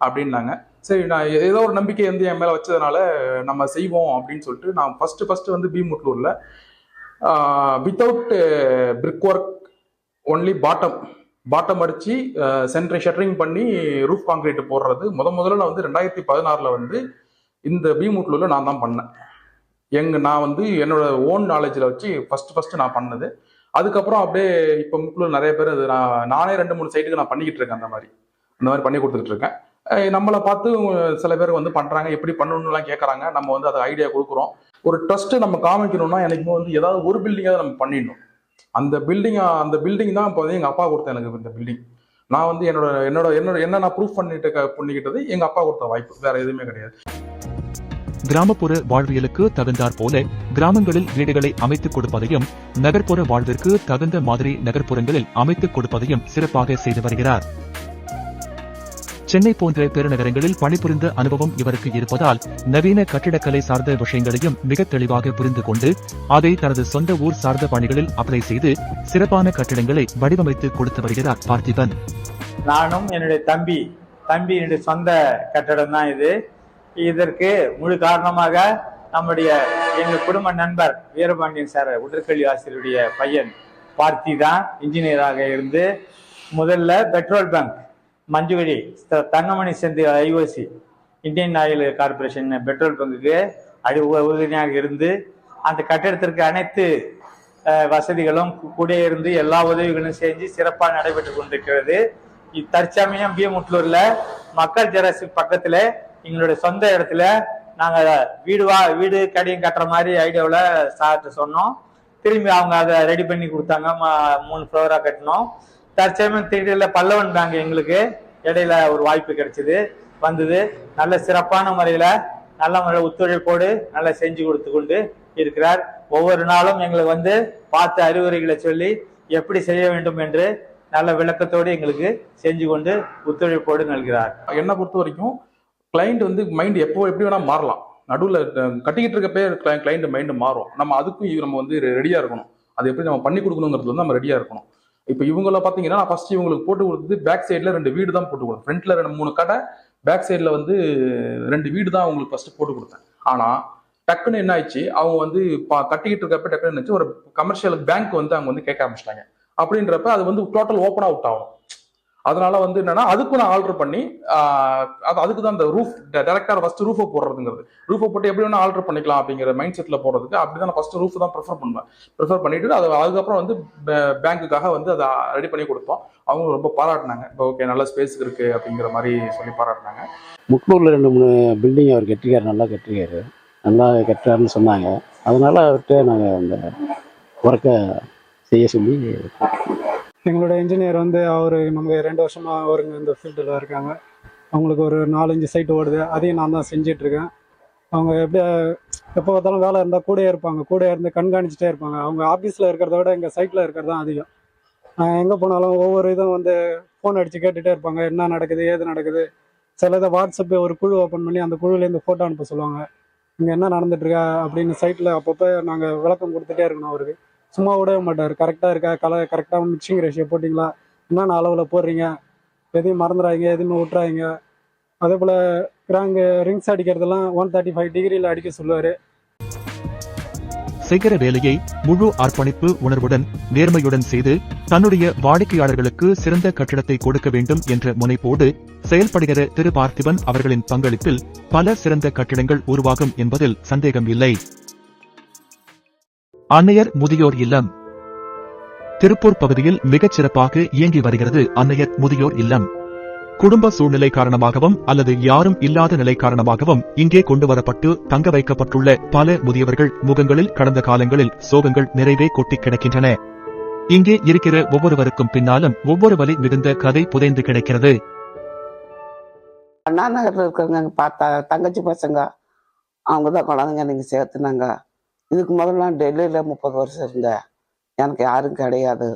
அப்படின்னாங்க. சரி நான் ஏதோ ஒரு நம்பிக்கை வந்து என் மேலே வச்சதுனால நம்ம செய்வோம் அப்படின்னு சொல்லிட்டு நான் ஃபஸ்ட்டு ஃபஸ்ட்டு வந்து பீமுட்லூரில் without brick work only bottom bottom அடித்து சென்ட்ரை ஷட்டரிங் பண்ணி ரூஃப் காங்கிரீட் போடுறது. முத முதல்ல நான் வந்து ரெண்டாயிரத்தி பதினாறில் வந்து இந்த பீமுட்லூரில் நான் தான் பண்ணேன். எங்க நான் வந்து என்னோட ஓன் நாலேஜில் வச்சு ஃபஸ்ட்டு ஃபஸ்ட்டு நான் பண்ணது. அதுக்கப்புறம் அப்படியே இப்போ முட்லூர் நிறைய பேர் அது நான் நானே ரெண்டு மூணு சைட்டுக்கு நான் பண்ணிக்கிட்டு இருக்கேன் அந்த மாதிரி. அந்த மாதிரி பண்ணி கொடுத்துட்டு இருக்கேன். நம்மளை பார்த்து சில பேர் வந்து பண்றாங்க எப்படி பண்ணணும்லாம் கேட்குறாங்க நம்ம வந்து அதை ஐடியா கொடுக்குறோம். ஒரு ட்ரஸ்ட்டு நம்ம காமிக்கணும்னா எனக்கு வந்து ஏதாவது ஒரு பில்டிங்காக நம்ம பண்ணிடணும். அந்த பில்டிங் அந்த பில்டிங் தான் இப்போ வந்து எங்கள் அப்பா கொடுத்த எனக்கு இந்த பில்டிங் நான் வந்து என்னோட என்னோட என்னோட என்ன நான் ப்ரூஃப் பண்ணிட்டு பண்ணிக்கிட்டது எங்கள் அப்பா கொடுத்த வாய்ப்பு. வேற எதுவுமே கிடையாது. கிராமப்புற வாழ்வியலுக்கு தகுந்தாற் போல கிராமங்களில் வீடுகளை அமைத்துக் கொடுப்பதையும் நகர்ப்புற வாழ்விற்கு தகுந்த மாதிரி நகர்ப்புறங்களில் அமைத்துக் கொடுப்பதையும் சிறப்பாக செய்து வருகிறார். சென்னை போன்ற பெருநகரங்களில் பணிபுரிந்த அனுபவம் இவருக்கு இருப்பதால் நவீன கட்டிடக்கலை சார்ந்த விஷயங்களையும் மிக தெளிவாக புரிந்து கொண்டு அதை தனது சொந்த ஊர் சார்ந்த பணிகளில் அப்ளை செய்து சிறப்பான கட்டிடங்களை வடிவமைத்து கொடுத்து வருகிறார் பார்த்திபன். நானும் என்னுடைய தம்பி தம்பி என்னுடைய சொந்த கட்டடம் தான் இது. இதற்கு முழு காரணமாக நம்முடைய எங்கள் குடும்ப நண்பர் வீரபாண்டியன் சார் உடற்கல்வி ஆசிரியருடைய பையன் பார்த்தி தான் இன்ஜினியராக இருந்து முதல்ல petrol bunk Manjuvadi Thangamani Senthil IOC Indian oil corporation petrol பங்குக்கு அடி உ- உறுதுணையாக இருந்து அந்த கட்டிடத்திற்கு அனைத்து வசதிகளும் கூட இருந்து எல்லா உதவிகளும் செஞ்சு சிறப்பாக நடைபெற்று கொண்டிருக்கிறது. இ- தற்சமயம் பிஎமுட்லூர்ல மக்கள் ஜெராசி பக்கத்துல எங்களுடைய சொந்த இடத்துல நாங்கள் வீடு வா வீடு கடையும் கட்டுற மாதிரி ஐடியாவில் சார்ட்டு சொன்னோம். திரும்பி அவங்க அதை ரெடி பண்ணி கொடுத்தாங்க. மூணு ஃப்ளோராக கட்டினோம். தற்சமயம் திடீர்ல பல்லவன் பேங்க் எங்களுக்கு. இடையில ஒரு வாய்ப்பு கிடைச்சது. வந்தது. நல்ல சிறப்பான முறையில நல்ல முறையில் ஒத்துழைப்போடு நல்லா செஞ்சு கொடுத்து கொண்டு இருக்கிறார். ஒவ்வொரு நாளும் எங்களுக்கு வந்து பார்த்து அறிவுரைகளை சொல்லி எப்படி செய்ய வேண்டும் என்று நல்ல விளக்கத்தோடு எங்களுக்கு செஞ்சு கொண்டு ஒத்துழைப்போடு நல்கிறார். என்னை பொறுத்த வரைக்கும் கிளைண்ட் வந்து மைண்ட் எப்போ எப்படி வேணா மாறலாம். நடுவில் கட்டிக்கிட்டு இருக்கப்பே கிளைண்ட் மைண்டு மாறும். நம்ம அதுக்கும் நம்ம வந்து ரெடியா இருக்கணும். அது எப்படி நம்ம பண்ணி கொடுக்கணுங்கிறது வந்து நம்ம ரெடியா இருக்கணும். இப்போ இவங்கள பார்த்தீங்கன்னா நான் ஃபர்ஸ்ட் இவங்களுக்கு போட்டு கொடுத்தது பேக் சைடில் ரெண்டு வீடு தான் போட்டு கொடுத்தேன். ஃப்ரண்ட்ல ரெண்டு மூணு கடை பேக் சைடில் வந்து ரெண்டு வீடு தான் அவங்களுக்கு ஃபர்ஸ்ட் போட்டு கொடுத்தேன். ஆனால் டக்குன்னு என்ன ஆயிடுச்சு? அவங்க வந்து கட்டிக்கிட்டு இருக்கப்ப டக்குன்னு என்னாச்சு ஒரு கமர்ஷியல் பேங்க் வந்து அவங்க வந்து கேட்க ஆரம்பிச்சிட்டாங்க. அப்படின்றப்ப அது வந்து டோட்டல் ஓப்பன் அவுட் ஆகும். அதனால வந்து என்னன்னா அதுக்கும் நான் ஆல்டர் பண்ணி அது அதுக்கு தான் இந்த ரூஃப் டேரக்டா ஃபர்ஸ்ட் ரூஃபை போடுறதுங்கிறது. ரூஃபை போட்டு எப்படி வேணா ஆல்டர் பண்ணிக்கலாம் அப்படிங்கிற மைண்ட் செட்ல போடுறதுக்கு அப்படிதான் நான் ஃபர்ஸ்ட் ரூஃப் தான் ப்ரிஃபர் பண்ணுவேன். ப்ரிஃபர் பண்ணிட்டு அது அதுக்கப்புறம் வந்து பேங்க்குக்காக வந்து அதை ரெடி பண்ணி கொடுத்தோம். அவங்க ரொம்ப பாராட்டினாங்க. இப்போ ஓகே நல்ல ஸ்பேஸ் இருக்கு அப்படிங்கிற மாதிரி சொல்லி பாராட்டினாங்க. முக்னூரில் ரெண்டு மூணு பில்டிங் அவர் கட்டிருக்காரு நல்லா கட்டிருக்காரு நல்லா கட்டுறாருன்னு சொன்னாங்க. அதனால அவர்கிட்ட நாங்கள் அந்த ஒர்க்கை செய்ய சொல்லி எங்களோட இன்ஜினியர் வந்து அவர் நம்ம ரெண்டு வருஷமாக அவருங்க இந்த ஃபீல்டில் இருக்காங்க. அவங்களுக்கு ஒரு நாலஞ்சு சைட் ஓடுது. அதையும் நான் தான் செஞ்சிட்ருக்கேன். அவங்க எப்படி எப்போ பார்த்தாலும் வேலை இருந்தால் கூடயே இருப்பாங்க. கூட இருந்து கண்காணிச்சிட்டே இருப்பாங்க. அவங்க ஆஃபீஸில் இருக்கிறத விட எங்கள் சைட்டில் இருக்கிறது தான் அதிகம். நான் எங்கே போனாலும் ஒவ்வொரு இதுவும் வந்து ஃபோன் அடித்து கேட்டுகிட்டே இருப்பாங்க. என்ன நடக்குது ஏது நடக்குது? சில இதை வாட்ஸ்அப்பை ஒரு குழு ஓப்பன் பண்ணி அந்த குழுவிலேருந்து ஃபோட்டோ அனுப்ப சொல்லுவாங்க. இங்கே என்ன நடந்துட்டுருக்கா அப்படின்னு சைட்டில் அப்பப்போ நாங்கள் விளக்கம் கொடுத்துட்டே இருக்கணும் அவருக்கு. சும்மா விடவே மாட்டார். கரெக்டாக இருக்கா? கலர் கரெக்டாக மிக்சிங் ரேஷியோ போட்டிங்களா? என்னென்ன அளவில் போடுறீங்க? எதையும் மறந்துடாதீங்க எதுவுமே விட்றாதீங்க அதே போல் கிராங்கு ரிங்ஸ் அடிக்கிறதெல்லாம் ஒன் தேர்ட்டி ஃபைவ் டிகிரியில் அடிக்க சொல்லுவார். செய்கிற வேலையை முழு அர்ப்பணிப்பு உணர்வுடன் நேர்மையுடன் செய்து தன்னுடைய வாடிக்கையாளர்களுக்கு சிறந்த கட்டிடத்தை கொடுக்க வேண்டும் என்ற முனைப்போடு செயல்படுகிற திரு பார்த்திபன் அவர்களின் பங்களிப்பில் பல சிறந்த கட்டிடங்கள் உருவாகும் என்பதில் சந்தேகம் இல்லை. அன்னையர் முதியோர் இல்லம். திருப்பூர் பகுதியில் மிகச் சிறப்பாக இயங்கி வருகிறது அன்னையர் முதியோர் இல்லம். குடும்ப சூழ்நிலை காரணமாகவும் அல்லது யாரும் இல்லாத நிலை காரணமாகவும் இங்கே கொண்டு வரப்பட்டு தங்க வைக்கப்பட்டுள்ள பல முதியவர்கள் முகங்களில் கடந்த காலங்களில் சோகங்கள் நிறைவே கொட்டி கிடக்கின்றன. இங்கே இருக்கிற ஒவ்வொருவருக்கும் பின்னாலும் ஒவ்வொரு வழி மிகுந்த கதை புதைந்து கிடைக்கிறது. அண்ணா நகர்ல இருக்கிறவங்க பார்த்தா தங்கச்சி பசங்க அவங்க தான் குழந்தைங்க நீங்க சேர்த்துனாங்க. இதுக்கு முதல்ல நான் டெல்லியில் முப்பது வருஷம் இருந்தேன் எனக்கு யாரும் கிடையாது.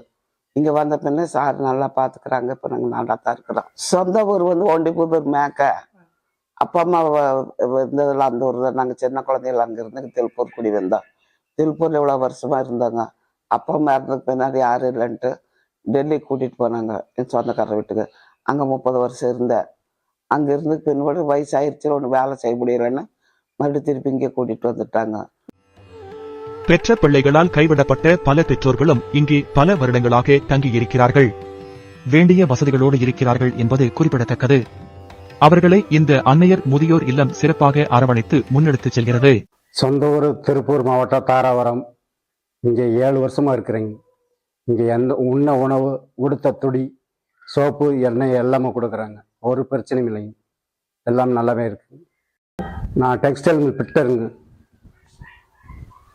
இங்கே வந்த பின்னே சார் நல்லா பார்த்துக்கிறாங்க இப்போ நாங்கள் நல்லா தான் இருக்கிறோம். சொந்த ஊர் வந்து ஒண்டிபுதூர் மேக்க. அப்பா அம்மா இருந்ததில் அந்த ஊர் தான் நாங்கள் சின்ன குழந்தைகள் அங்கே இருந்து திருப்பூர் குடி வந்தோம். திருப்பூரில் இவ்வளோ வருஷமாக இருந்தாங்க. அப்பா அம்மா இருந்ததுக்கு பின்னாடி யாரும் இல்லைன்ட்டு டெல்லி கூட்டிகிட்டு போனாங்க. என் சொந்தக்காரர் வீட்டுக்கு. அங்கே முப்பது வருஷம் இருந்தேன் அங்கே இருந்து பின்படி வயசாயிருச்சு. ஒன்று வேலை செய்ய முடியலன்னு மறுபடியும் திருப்பி இங்கே கூட்டிகிட்டு வந்துட்டாங்க. பெற்ற பிள்ளைகளால் கைவிடப்பட்ட பல பெற்றோர்களும் இங்கே பல வருடங்களாக தங்கியிருக்கிறார்கள். வேண்டிய வசதிகளோடு இருக்கிறார்கள் என்பது குறிப்பிடத்தக்கது. அவர்களை இந்த அன்னையர் முதியோர் இல்லம் சிறப்பாக அரவணைத்து முன்னெடுத்துச் செல்கிறது. சொந்த ஊர் திருப்பூர் மாவட்டம் தாராவரம். இங்கே ஏழு வருஷமா இருக்கிறேங்க. இங்கே எந்த உண்ண உணவு உடுத்த துடி சோப்பு எண்ணெய் எல்லாமே கொடுக்குறாங்க. ஒரு பிரச்சனையும் இல்லைங்க. எல்லாம் நல்லாவே இருக்கு. நான் டெக்ஸ்டைல் மில் பிட்டருங்க.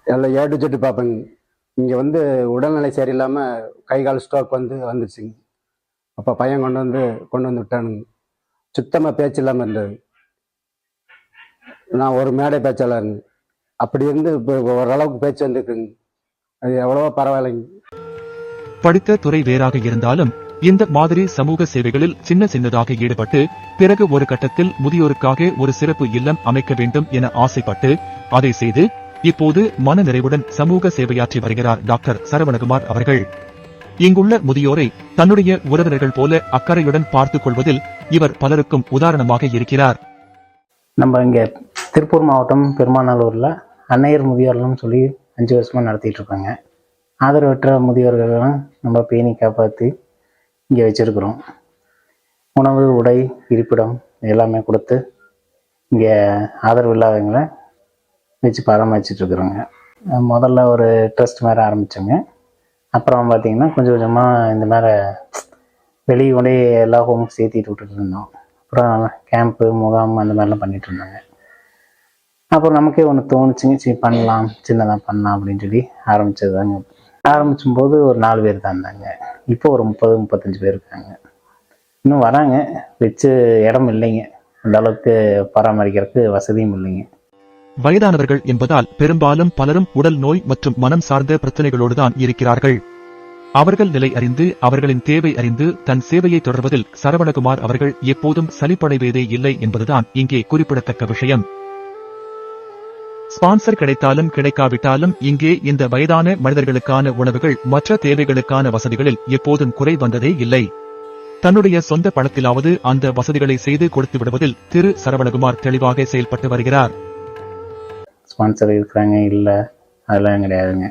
எல்லாம் ஏடு ஜெட்டு பார்ப்பேங்க இங்கே வந்து உடல்நிலை சரியில்லாமல் கை கால் ஸ்ட்ரோக் வந்து வந்துருச்சுங்க. அப்போ பையன் கொண்டு வந்து கொண்டு வந்து விட்டானுங்க. சுத்தமாக பேச்சு இல்லாமல் இருந்தது. நான் ஒரு மேடை பேச்சாளருங்க அப்படி இருந்து இப்போ ஓரளவுக்கு பேச்சு வந்துருக்குங்க. அது எவ்வளவோ பரவாயில்லைங்க. படித்த துறை வேறாக இருந்தாலும் இந்த மாதிரி சமூக சேவைகளில் சின்ன சின்னதாக ஈடுபட்டு பிறகு ஒரு கட்டத்தில் முதியோருக்காக ஒரு சிறப்பு இல்லம் அமைக்க வேண்டும் என ஆசைப்பட்டு அதை செய்து இப்போது மன நிறைவுடன் சமூக சேவையாற்றி வருகிறார் டாக்டர் சரவணகுமார் அவர்கள். இங்குள்ள முதியோரை தன்னுடைய உறவினர்கள் போல அக்கறையுடன் பார்த்துக் கொள்வதில் இவர் பலருக்கும் உதாரணமாக இருக்கிறார். நம்ம இங்கே திருப்பூர் மாவட்டம் பெருமாநல்லூரில் அன்னையர் முதியோர்லாம் சொல்லி அஞ்சு வருஷமாக நடத்திட்டு இருக்காங்க. ஆதரவற்ற முதியோர்களெல்லாம் நம்ம பேணி காப்பாற்றி இங்கே வச்சுருக்குறோம். உணவு உடை இருப்பிடம் எல்லாமே கொடுத்து இங்கே ஆதரவு இல்லாதவங்களை வச்சு பராமரிச்சிட்ருக்குறோங்க முதல்ல ஒரு ட்ரஸ்ட் மாதிரி ஆரம்பித்தோங்க அப்புறம் பார்த்திங்கன்னா கொஞ்சம் கொஞ்சமாக இந்த மாதிரி வெளியே கொண்டே எல்லா ஹோமும் சேர்த்திட்டு விட்டுட்டு இருந்தோம். அப்புறம் கேம்ப்பு முகாம் அந்த மாதிரிலாம் பண்ணிட்டு இருந்தாங்க. அப்புறம் நமக்கே ஒன்று தோணுச்சுங்க. சரி பண்ணலாம். சின்னதாக பண்ணலாம் அப்படின்னு சொல்லி ஆரம்பிச்சது தாங்க ஆரம்பிச்சும் போது ஒரு நாலு பேர் தான் இருந்தாங்க. இப்போ ஒரு முப்பது முப்பத்தஞ்சு பேர் இருக்காங்க. இன்னும் வராங்க. வச்சு இடம் இல்லைங்க. அந்த அளவுக்கு பராமரிக்கிறதுக்கு வசதியும் இல்லைங்க. வயதானவர்கள் என்பதால் பெரும்பாலும் பலரும் உடல் நோய் மற்றும் மனம் சார்ந்த பிரச்சனைகளோடு தான் இருக்கிறார்கள். அவர்கள் நிலை அறிந்து அவர்களின் தேவை அறிந்து தன் சேவையை தொடர்வதில் சரவணகுமார் அவர்கள் எப்போதும் சலிப்படைவதே இல்லை என்பதுதான் இங்கே குறிப்பிடத்தக்க விஷயம். ஸ்பான்சர் கிடைத்தாலும் கிடைக்காவிட்டாலும் இங்கே இந்த வயதான மனிதர்களுக்கான உணவுகள் மற்ற தேவைகளுக்கான வசதிகளில் எப்போதும் குறை வந்ததே இல்லை. தன்னுடைய சொந்த பணத்திலாவது அந்த வசதிகளை செய்து கொடுத்து விடுவதில் திரு சரவணகுமார் தெளிவாக செயல்பட்டு வருகிறார். ஸ்பான்சர் இருக்கிறாங்க இல்லை அதெல்லாம் கிடையாதுங்க.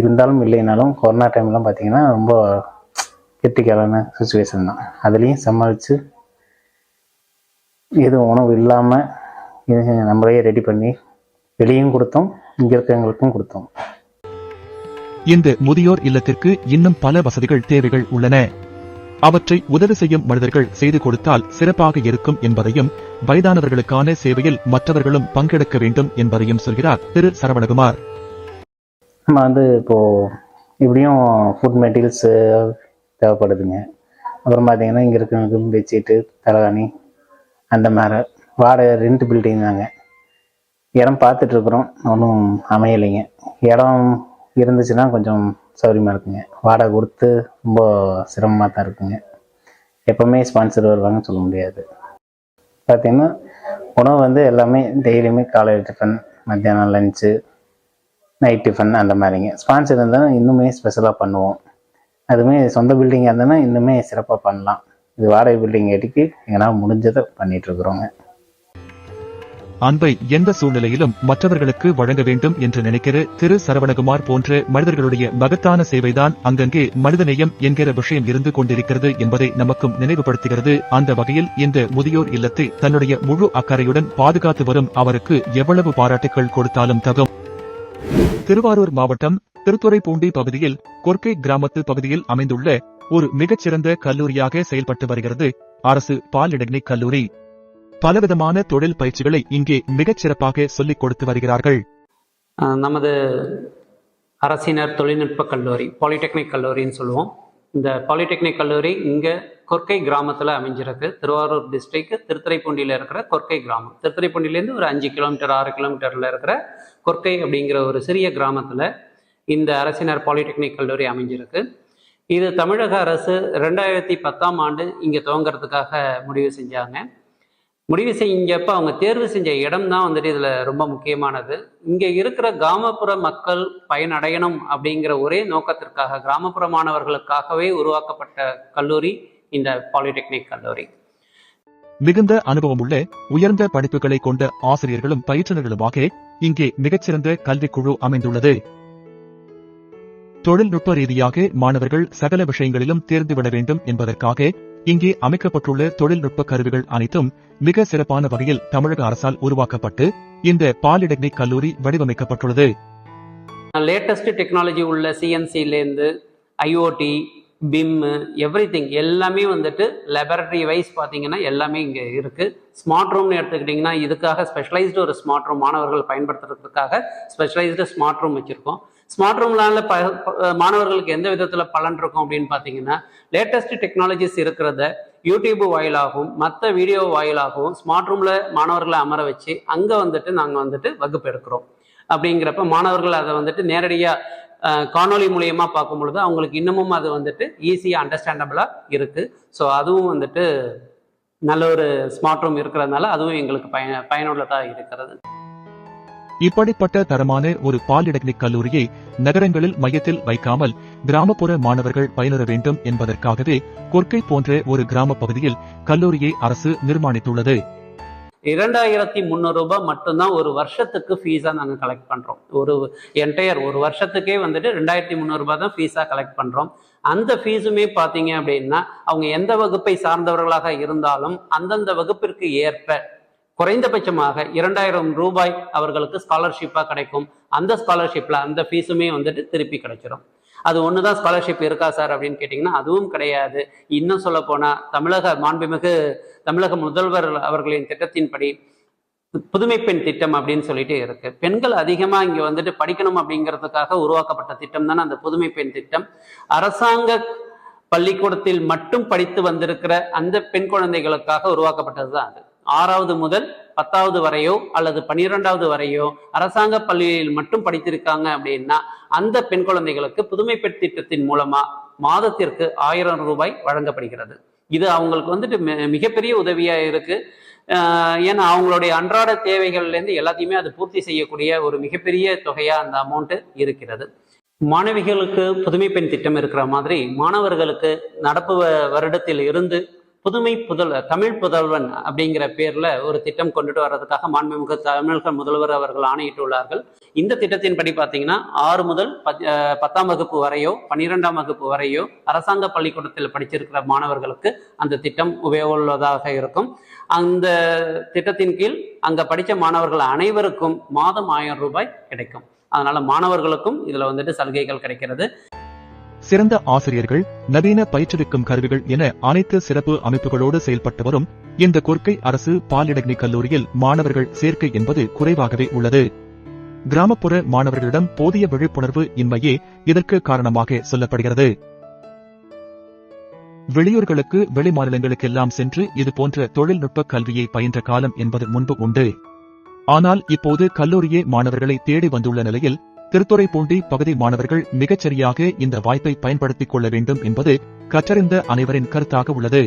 இருந்தாலும் இல்லைனாலும் கொரோனா டைம்லாம் பார்த்தீங்கன்னா ரொம்ப கிரிட்டிக்கலான சுச்சுவேஷன் தான். அதுலேயும் சமாளித்து எதுவும் உணவு இல்லாமல் நம்மளையே ரெடி பண்ணி வெளியும் கொடுத்தோம் இங்கே இருக்கிறவங்களுக்கும் கொடுத்தோம். இந்த முதியோர் இல்லத்திற்கு இன்னும் பல வசதிகள் தேவைகள் உள்ளன. அவற்றை உதவி செய்யும் மனிதர்கள் செய்து கொடுத்தால் சிறப்பாக இருக்கும் என்பதையும் வயதானவர்களுக்கான சேவையில் மற்றவர்களும் பங்கெடுக்க வேண்டும் என்பதையும் சொல்கிறார் திரு. சரவணகுமார். நம்ம வந்து இப்போது இப்படியும் ஃபுட் மெட்டீரியல்ஸ் தேவைப்படுதுங்க. அப்புறம் பார்த்தீங்கன்னா இங்கே இருக்கிறவங்களுக்கு பெட்ஷீட்டு தலகாணி அந்த மாதிரி வாடகை ரெண்ட் பில்டிங் தாங்க. இடம் பார்த்துட்ருக்குறோம் ஒன்றும் அமையலைங்க. இடம் இருந்துச்சுன்னா கொஞ்சம் சௌகரியமாக இருக்குங்க. வாடகை கொடுத்து ரொம்ப சிரமமாக தான் இருக்குங்க. எப்போவுமே ஸ்பான்சர் வருவாங்கன்னு சொல்ல முடியாது. பார்த்தீங்கன்னா உணவு வந்து எல்லாமே டெய்லியுமே காலையில் டிஃபன் மத்தியானம் லஞ்சு நைட் டிஃபன் அந்த மாதிரிங்க. ஸ்பான்சர் இருந்தாலும் இன்னுமே ஸ்பெஷலாக பண்ணுவோம். அதுவுமே சொந்த பில்டிங்காக இருந்ததுன்னா இன்னுமே சிறப்பாக பண்ணலாம். இது வாடகை பில்டிங் எடிக்கு எங்களால் முடிஞ்சதை பண்ணிகிட்ருக்குறோங்க அன்பை எந்த சூழ்நிலையிலும் மற்றவர்களுக்கு வழங்க வேண்டும் என்று நினைக்கிற திரு சரவணகுமார் போன்ற மனிதர்களுடைய மகத்தான சேவைதான் அங்கங்கே மனிதநேயம் என்கிற விஷயம் இருந்து கொண்டிருக்கிறது என்பதை நமக்கும் நினைவுபடுத்துகிறது. அந்த வகையில் இந்த முதியோர் இல்லத்தை தன்னுடைய முழு அக்கறையுடன் பாதுகாத்து வரும் அவருக்கு எவ்வளவு பாராட்டுகள் கொடுத்தாலும் தகும். திருவாரூர் மாவட்டம் திருத்துறைப்பூண்டி பகுதியில் கொர்க்கை கிராமத்து பகுதியில் அமைந்துள்ள ஒரு மிகச்சிறந்த கல்லூரியாக செயல்பட்டு வருகிறது. அரசு பாலிடெக்னிக் கல்லூரி. பலவிதமான தொழில் பயிற்சிகளை இங்கே மிகச் சிறப்பாக சொல்லிக் கொடுத்து வருகிறார்கள். நமது அரசினர் தொழில்நுட்ப கல்லூரி பாலிடெக்னிக் கல்லூரின்னு சொல்லுவோம். இந்த பாலிடெக்னிக் கல்லூரி இங்கே கொர்க்கை கிராமத்தில் அமைஞ்சிருக்கு. திருவாரூர் டிஸ்ட்ரிக்ட் திருத்துறைப்பூண்டியில் இருக்கிற கொர்க்கை கிராமம். திருத்துறைப்பூண்டிலேருந்து ஒரு அஞ்சு கிலோமீட்டர் ஆறு கிலோமீட்டரில் இருக்கிற கொர்க்கை அப்படிங்கிற ஒரு சிறிய கிராமத்தில் இந்த அரசினர் பாலிடெக்னிக் கல்லூரி அமைஞ்சிருக்கு. இது தமிழக அரசு ரெண்டாயிரத்தி பத்தாம் ஆண்டு இங்கே துவங்கிறதுக்காக முடிவு செஞ்சாங்க. முடிவு செஞ்சப்ப அவங்க தேர்வு செஞ்ச இடம் தான் வந்துட்டு இதில் ரொம்ப முக்கியமானது. இங்கே இருக்கிற கிராமப்புற மக்கள் பயனடையணும் அப்படிங்கிற ஒரே நோக்கத்திற்காக கிராமப்புற மாணவர்களுக்காகவே உருவாக்கப்பட்ட கல்லூரி இந்த பாலிடெக்னிக் கல்லூரி. மிகுந்த அனுபவம் உள்ள உயர்ந்த படிப்புகளை கொண்ட ஆசிரியர்களும் பயிற்றுநர்களுமாக இங்கே மிகச்சிறந்த கல்விக்குழு அமைந்துள்ளது. தொழில்நுட்ப ரீதியாக மாணவர்கள் சகல விஷயங்களிலும் தேர்ந்துவிட வேண்டும் என்பதற்காக இங்கே அமைக்கப்பட்டுள்ள தொழில்நுட்ப கருவிகள் அனைத்தும் மிக சிறப்பான வகையில் தமிழக அரசால் உருவாக்கப்பட்டு இந்த பாலிடெக்னிக் கல்லூரி வடிவமைக்கப்பட்டுள்ளது. லேட்டஸ்ட் டெக்னாலஜி உள்ள சிஎன்சிலேருந்து ஐஓடி பிம்மு எவ்ரி திங் எல்லாமே வந்துட்டு லெபரட்டரி வைஸ் பார்த்தீங்கன்னா எல்லாமே இங்கே இருக்குது ஸ்மார்ட் ரூம்னு எடுத்துக்கிட்டிங்கன்னா இதுக்காக ஸ்பெஷலைஸ்டு ஒரு ஸ்மார்ட் ரூம் மாணவர்கள் பயன்படுத்துறதுக்காக ஸ்பெஷலைஸ்டு ஸ்மார்ட் ரூம் வச்சுருக்கோம். ஸ்மார்ட் ரூம்னால ப மாணவர்களுக்கு எந்த விதத்தில் பலன் இருக்கும் அப்படின்னு பார்த்தீங்கன்னா லேட்டஸ்ட் டெக்னாலஜிஸ் இருக்கிறத யூடியூப் வாயிலாகவும் மற்ற வீடியோ வாயிலாகவும் ஸ்மார்ட் ரூமில் மாணவர்களை அமர வச்சு அங்கே வந்துட்டு நாங்கள் வந்துட்டு வகுப்பு எடுக்கிறோம். அப்படிங்கிறப்ப மாணவர்கள் அதை வந்துட்டு நேரடியாக காணொலி மூலியமா பார்க்கும் பொழுது அவங்களுக்கு இன்னமும் அது வந்துட்டு ஈஸியாக அண்டர்ஸ்டாண்டபிளாக இருக்குது ஸோ அதுவும் வந்துட்டு நல்ல ஒரு ஸ்மார்ட் ரூம் இருக்கிறதுனால அதுவும் எங்களுக்கு பயன் பயனுள்ளதாக இருக்கிறது. இப்படிப்பட்ட தரமான ஒரு பாலிடெக்னிக் கல்லூரியை நகரங்களில் மையத்தில் வைக்காமல் கிராமப்புற மாணவர்கள் பயனர வேண்டும் என்பதற்காகவே கொர்க்கை போன்ற ஒரு கிராம பகுதியில் கல்லூரியை அரசு நிர்மாணித்துள்ளது. இரண்டாயிரத்தி முந்நூறு ரூபாய் மட்டும்தான் ஒரு வருஷத்துக்கு ஃபீஸாக நாங்கள் கலெக்ட் பண்ணுறோம் ஒரு என்டையர் ஒரு வருஷத்துக்கே வந்துட்டு ரெண்டாயிரத்தி முந்நூறு தான் ஃபீஸாக கலெக்ட் பண்ணுறோம் அந்த ஃபீஸுமே பார்த்தீங்க அப்படின்னா அவங்க எந்த வகுப்பை சார்ந்தவர்களாக இருந்தாலும் அந்தந்த வகுப்பிற்கு ஏற்ப குறைந்தபட்சமாக இரண்டாயிரம் ரூபாய் அவர்களுக்கு ஸ்காலர்ஷிப்பாக கிடைக்கும். அந்த ஸ்காலர்ஷிப்பில் அந்த ஃபீஸுமே வந்துட்டு திருப்பி கிடைச்சிரும். அது ஒன்று தான் ஸ்காலர்ஷிப் இருக்கா சார் அப்படின்னு கேட்டிங்கன்னா அதுவும் கிடையாது. இன்னும் சொல்ல போனால் தமிழக மாண்புமிகு தமிழக முதல்வர் அவர்களின் திட்டத்தின்படி புதுமை பெண் திட்டம் அப்படின்னு சொல்லிட்டு இருக்கு. பெண்கள் அதிகமாக இங்கே வந்துட்டு படிக்கணும் அப்படிங்கிறதுக்காக உருவாக்கப்பட்ட திட்டம் தானே அந்த புதுமை பெண் திட்டம். அரசாங்க பள்ளிக்கூடத்தில் மட்டும் படித்து வந்திருக்கிற அந்த பெண் குழந்தைகளுக்காக உருவாக்கப்பட்டது தான் அது. ஆறாவது முதல் பத்தாவது வரையோ அல்லது பன்னிரெண்டாவது வரையோ அரசாங்க பள்ளியில் மட்டும் படித்திருக்காங்க அப்படின்னா அந்த பெண் குழந்தைகளுக்கு புதுமை பெண் திட்டத்தின் மூலமா மாதத்திற்கு ஆயிரம் ரூபாய் வழங்கப்படுகிறது. இது அவங்களுக்கு வந்துட்டு மிகப்பெரிய உதவியா இருக்கு. ஏன்னா அவங்களுடைய அன்றாட தேவைகள்லேருந்து எல்லாத்தையுமே அது பூர்த்தி செய்யக்கூடிய ஒரு மிகப்பெரிய தொகையா அந்த அமௌண்ட் இருக்கிறது. மாணவிகளுக்கு புதுமை பெண் திட்டம் இருக்கிற மாதிரி மாணவர்களுக்கு நடப்பு வ- வருடத்தில் இருந்து புதுமை புதல் தமிழ் புதல்வன் அப்படிங்கிற பேர்ல ஒரு திட்டம் கொண்டுட்டு வர்றதுக்காக மாண்புமிகு தமிழக முதல்வர் அவர்கள் ஆணையிட்டுள்ளார்கள். இந்த திட்டத்தின்படி பார்த்தீங்கன்னா ஆறு முதல் பத்- பத்தாம் வகுப்பு வரையோ பன்னிரெண்டாம் வகுப்பு வரையோ அரசாங்க பள்ளிக்கூடத்தில் படிச்சிருக்கிற மாணவர்களுக்கு அந்த திட்டம் உபயோகமுள்ளதாக இருக்கும். அந்த திட்டத்தின் கீழ் அங்க படிச்ச மாணவர்கள் அனைவருக்கும் மாதம் ஆயிரம் ரூபாய் கிடைக்கும். அதனால மாணவர்களுக்கும் இதுல வந்துட்டு சலுகைகள் கிடைக்கிறது. சிறந்த ஆசிரியர்கள் நவீன பயிற்றுவிக்கும் கருவிகள் என அனைத்து சிறப்பு அமைப்புகளோடு செயல்பட்டு வரும் இந்த கொர்க்கை அரசு பாலிடக்னி கல்லூரியில் மாணவர்கள் சேர்க்கை என்பது குறைவாகவே உள்ளது. கிராமப்புற மாணவர்களிடம் போதிய விழிப்புணர்வு இன்மையே இதற்கு காரணமாக சொல்லப்படுகிறது. வெளியூர்களுக்கு வெளி மாநிலங்களுக்கெல்லாம் சென்று இது போன்ற தொழில்நுட்ப கல்வியை பயின்ற காலம் என்பது முன்பு உண்டு. ஆனால் இப்போது கல்லூரியே மாணவர்களை தேடி வந்துள்ள நிலையில் திருத்துறைப்பூண்டி பகுதி மாணவர்கள் மிகச்சரியாக இந்த வாய்ப்பை பயன்படுத்திக் கொள்ள வேண்டும் என்பது கற்றறிந்த அனைவரின் கருத்தாக உள்ளது.